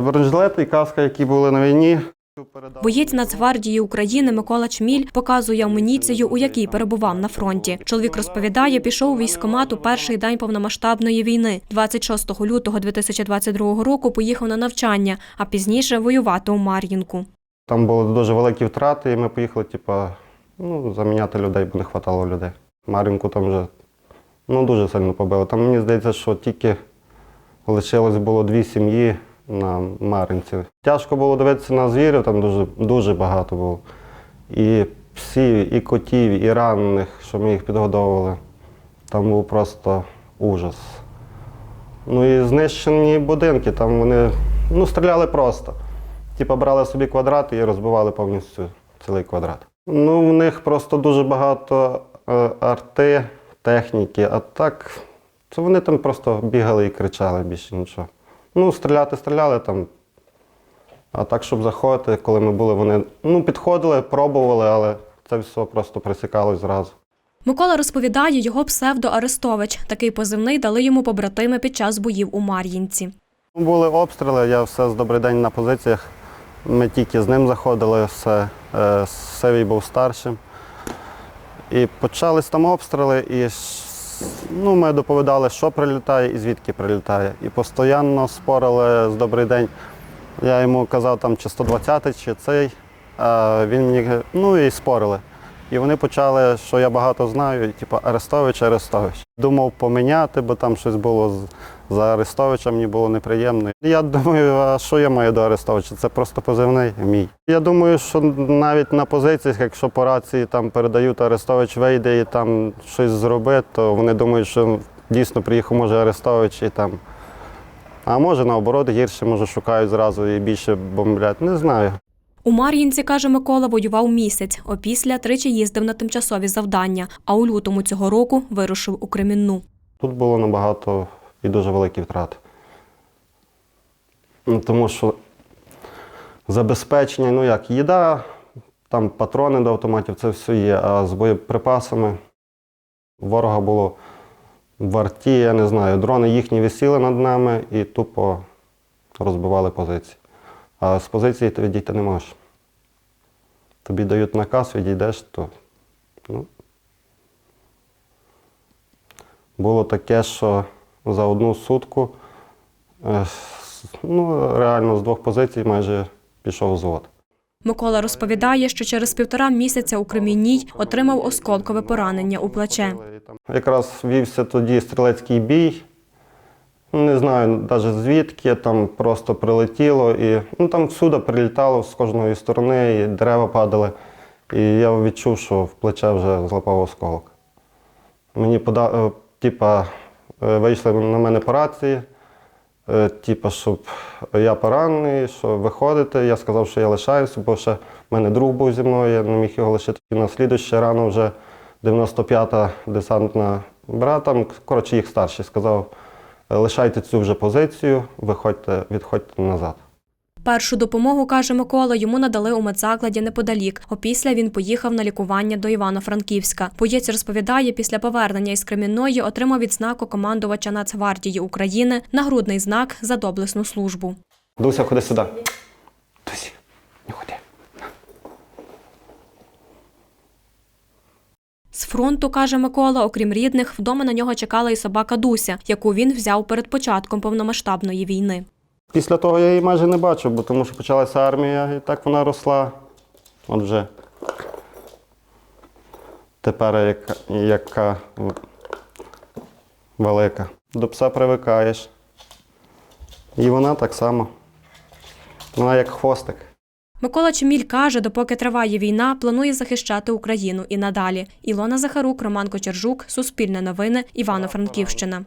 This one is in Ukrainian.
Бронежилети і каска, які були на війні. Боєць Нацгвардії України Микола Чміль показує амуніцію, у якій перебував на фронті. Чоловік розповідає, пішов у військкомат у перший день повномасштабної війни. 26 лютого 2022 року поїхав на навчання, а пізніше воювати у Мар'їнку. Там були дуже великі втрати, і ми поїхали, типа, ну, заміняти людей, бо не вистачало людей. Мар'їнку там вже ну, дуже сильно побили. Там мені здається, що тільки лишилось було дві сім'ї на Мар'їнці. Тяжко було дивитися на звірів, там дуже, дуже багато було. І псів, і котів, і ранених, що ми їх підгодовували. Там був просто ужас. Ну і знищені будинки, там вони ну, стріляли просто. Типа брали собі квадрат і розбивали повністю цілий квадрат. Ну, в них просто дуже багато е, арти, техніки, а так, це вони там просто бігали і кричали більше нічого. Ну, стріляти стріляли там. А так, щоб заходити, коли ми були, вони ну, підходили, пробували, але це все просто присікалось зразу. Микола розповідає, його псевдо Арестович. Такий позивний дали йому побратими під час боїв у Мар'їнці. Були обстріли, я все з добрий день на позиціях. Ми тільки з ним заходили, все. Е, Севій був старшим. І почались там обстріли, і ну, ми доповідали, що прилітає і звідки прилітає. І постійно спорили з добрий день. Я йому казав, там, чи 120 чи цей. А він мені ну і спорили. І вони почали, що я багато знаю, типу Арестович, Арестович. Думав поміняти, бо там щось було за Арестовича, мені було неприємно. Я думаю, а що я маю до Арестовича? Це просто позивний мій. Я думаю, що навіть на позиціях, якщо по рації там передають Арестович вийде і там щось зробить, то вони думають, що дійсно приїхав може Арестович і там. А може наоборот гірше, може шукають зразу і більше бомблять. Не знаю. У Мар'їнці, каже Микола, воював місяць. Опісля тричі їздив на тимчасові завдання, а у лютому цього року вирушив у Кремінну. Тут було набагато і дуже великі втрати. Ну, Тому що забезпечення, ну як, їда, там патрони до автоматів, це все є, а з боєприпасами ворога було в арті, я не знаю, дрони їхні висіли над нами і тупо розбивали позиції. А з позиції ти відійти не можеш. Тобі дають наказ, відійдеш, то ну, було таке, що за одну сутку е, ну, реально з двох позицій майже пішов взвод. Микола розповідає, що через півтора місяця у Кремінній отримав осколкове поранення у плече. Якраз вівся тоді стрілецький бій. Не знаю навіть звідки, там просто прилетіло і ну, там всюди прилітало з кожної сторони, і дерева падали. І я відчув, що в плече вже злапав осколок. Мені пода... е, типа, е, вийшли на мене по рації, е, типа, щоб я поранений, що виходити. Я сказав, що я лишаюся, бо ще в мене друг був зі мною, я не міг його лишити. І на слідуще рано вже 95-та десантна брата, коротше, їх старший, сказав, лишайте цю вже позицію, виходьте, відходьте назад. Першу допомогу, каже Микола, йому надали у медзакладі неподалік. Опісля він поїхав на лікування до Івано-Франківська. Боєць розповідає, після повернення із Кремінної отримав відзнаку командувача Нацгвардії України нагрудний знак за доблесну службу. Дуся, ходи сюди. Дусі, не ходи. З фронту, каже Микола, окрім рідних, вдома на нього чекала і собака Дуся, яку він взяв перед початком повномасштабної війни. Після того я її майже не бачив, бо тому що почалася армія, і так вона росла. От вже тепер яка, яка велика. До пса привикаєш. І вона так само. Вона як хвостик. Микола Чеміль каже, допоки триває війна, планує захищати Україну і надалі. Ілона Захарук, Роман Кочержук, Суспільне новини, Івано-Франківщина.